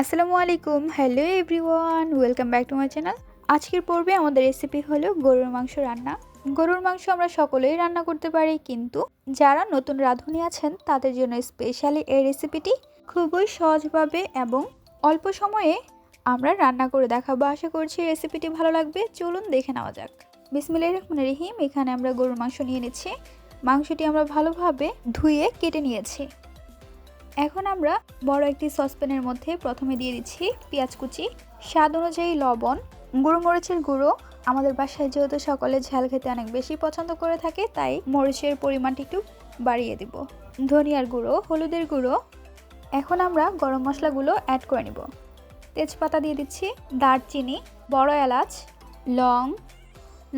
আসসালামু আলাইকুম hello everyone welcome back to my channel আজকের পর্বে আমাদের রেসিপি হলো গরুর মাংস রান্না। গরুর মাংস আমরা সকলেই রান্না করতে পারি, কিন্তু যারা নতুন রাঁধুনি আছেন, তাদের জন্য স্পেশালি এই রেসিপিটি খুবই সহজভাবে এবং অল্প সময়ে আমরা রান্না করে দেখাবো। আশা করছি রেসিপিটি ভালো লাগবে। চলুন দেখে নেওয়া যাক। বিসমিল্লাহ রহমান রহিম, এখানে আমরা গরুর মাংস নিয়ে নিচ্ছি। মাংসটি আমরা ভালোভাবে ধুয়ে কেটে নিয়েছি। এখন আমরা বড় একটি সসপ্যানের মধ্যে প্রথমে দিয়ে দিচ্ছি পেঁয়াজ কুচি, স্বাদ অনুযায়ী লবণ, গুঁড়ো মরিচের গুঁড়ো। আমাদের বাসায় যেহেতু সকলে ঝাল খেতে অনেক বেশি পছন্দ করে থাকে, তাই মরিচের পরিমাণটি একটু বাড়িয়ে দিব। ধনিয়ার গুঁড়ো, হলুদের গুঁড়ো। এখন আমরা গরম মশলাগুলো অ্যাড করে নিব। তেজপাতা দিয়ে দিচ্ছি দারচিনি, বড় এলাচ, লং।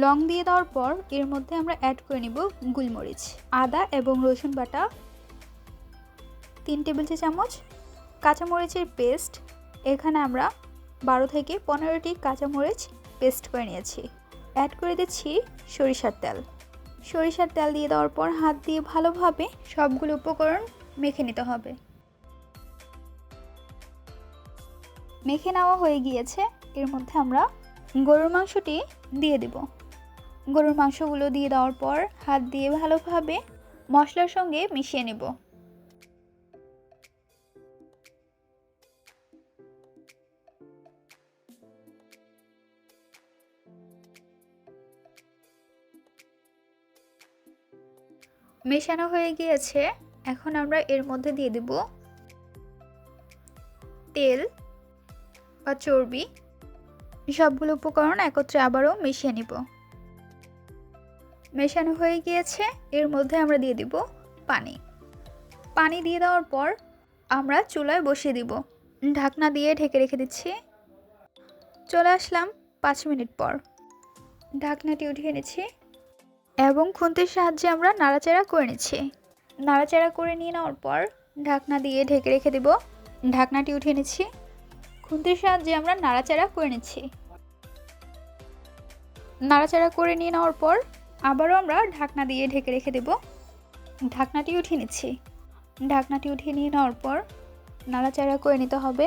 লং দিয়ে দেওয়ার পর এর মধ্যে আমরা অ্যাড করে নিব গুলমরিচ, আদা এবং রসুন বাটা। তিন টেবিল চা চামচ, কাঁচামরিচের পেস্ট। এখানে আমরা বারো থেকে পনেরোটি কাঁচামরিচ পেস্ট করে নিয়েছি। অ্যাড করে দিচ্ছি সরিষার তেল। সরিষার তেল দিয়ে দেওয়ার পর হাত দিয়ে ভালোভাবে সবগুলো উপকরণ মেখে নিতে হবে। মেখে নেওয়া হয়ে গিয়েছে। এর মধ্যে আমরা গরুর মাংসটি দিয়ে দেব। গরুর মাংসগুলো দিয়ে দেওয়ার পর হাত দিয়ে ভালোভাবে মশলার সঙ্গে মিশিয়ে নেব। মেশানো হয়ে গিয়েছে। এখন আমরা এর মধ্যে দিয়ে দেব তেল বা চর্বি। সবগুলো উপকরণ একত্রে আবারও মিশিয়ে নিব। মেশানো হয়ে গিয়েছে। এর মধ্যে আমরা দিয়ে দিব পানি। পানি দিয়ে দেওয়ার পর আমরা চুলায় বসিয়ে দিব। ঢাকনা দিয়ে ঢেকে রেখে দিচ্ছি। চলে আসলাম পাঁচ মিনিট পর। ঢাকনাটি উঠিয়ে নিচ্ছি। এবং খুন্তির সাহায্যে আমরা নাড়াচাড়া করে নিচ্ছি। নাড়াচাড়া করে নিয়ে নেওয়ার পর ঢাকনা দিয়ে ঢেকে রেখে দেব। ঢাকনাটি উঠিয়ে নিচ্ছি। খুন্তির সাহায্যে আমরা নাড়াচাড়া করে নিচ্ছি। নাড়াচাড়া করে নিয়ে নেওয়ার পর আবারও আমরা ঢাকনা দিয়ে ঢেকে রেখে দেব। ঢাকনাটি উঠিয়ে নিচ্ছি। ঢাকনাটি উঠিয়ে নিয়ে নেওয়ার পর নাড়াচাড়া করে নিতে হবে।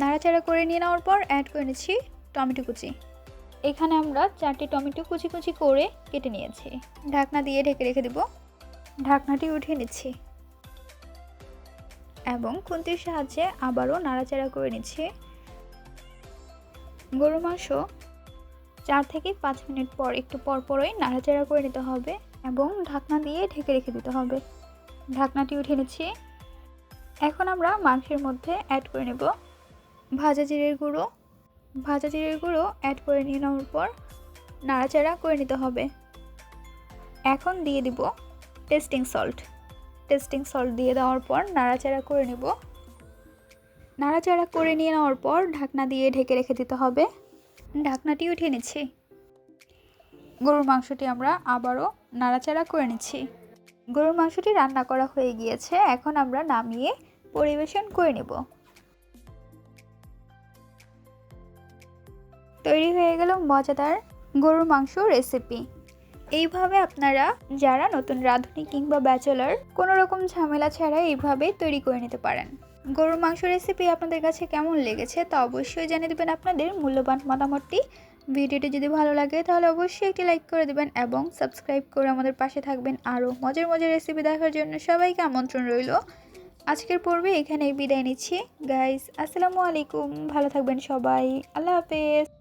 নাড়াচাড়া করে নিয়ে নেওয়ার পর অ্যাড করে নিচ্ছি টমেটো কুচি। এখানে আমরা চারটি টমেটো কুচি কুচি করে কেটে নিয়েছি। ঢাকনা দিয়ে ঢেকে রেখে দেব। ঢাকনাটি উঠিয়ে নিচ্ছি। এবং খুন্তির সাহায্যে আবারও নাড়াচাড়া করে নিচ্ছি। গরু মাংস চার থেকে পাঁচ মিনিট পর একটু পর পরই নাড়াচাড়া করে নিতে হবে এবং ঢাকনা দিয়ে ঢেকে রেখে দিতে হবে। ঢাকনাটি উঠিয়ে নিচ্ছি। এখন আমরা মাংসের মধ্যে অ্যাড করে নেব। ভাজা জিরের গুঁড়ো ভাজা জিরের গুঁড়ো অ্যাড করে নিয়ে নেওয়ার পর নাড়াচাড়া করে নিতে হবে। এখন দিয়ে দিব টেস্টিং সল্ট টেস্টিং সল্ট দিয়ে দেওয়ার পর নাড়াচাড়া করে নেব। নাড়াচাড়া করে নিয়ে নেওয়ার পর ঢাকনা দিয়ে ঢেকে রেখে দিতে হবে। ঢাকনাটি উঠিয়ে নিচ্ছি। গরুর মাংসটি আমরা আবারও নাড়াচাড়া করে নিচ্ছি। গরুর মাংসটি রান্না করা হয়ে গিয়েছে, এখন আমরা নামিয়ে পরিবেশন করে নেব। তৈরি হয়ে গেল মজাদার গরুর মাংস রেসিপি এইভাবে আপনারা যারা নতুন রাঁধুনি কিংবা ব্যাচেলার কোনো রকম ঝামেলা ছাড়া এইভাবে তৈরি করে নিতে পারেন। গরুর মাংস রেসিপি আপনাদের কাছে কেমন লেগেছে তা অবশ্যই জানিয়ে দেবেন আপনাদের মূল্যবান মতামতটি। ভিডিওটি যদি ভালো লাগে তাহলে অবশ্যই একটি লাইক করে দেবেন এবং সাবস্ক্রাইব করে আমাদের পাশে থাকবেন। আরও মজার মজার রেসিপি দেখার জন্য সবাইকে আমন্ত্রণ রইল। আজকের পর্বে এখানেই বিদায় নিচ্ছি। গাইস আসসালামু আলাইকুম। ভালো থাকবেন সবাই। আল্লাহ হাফেজ।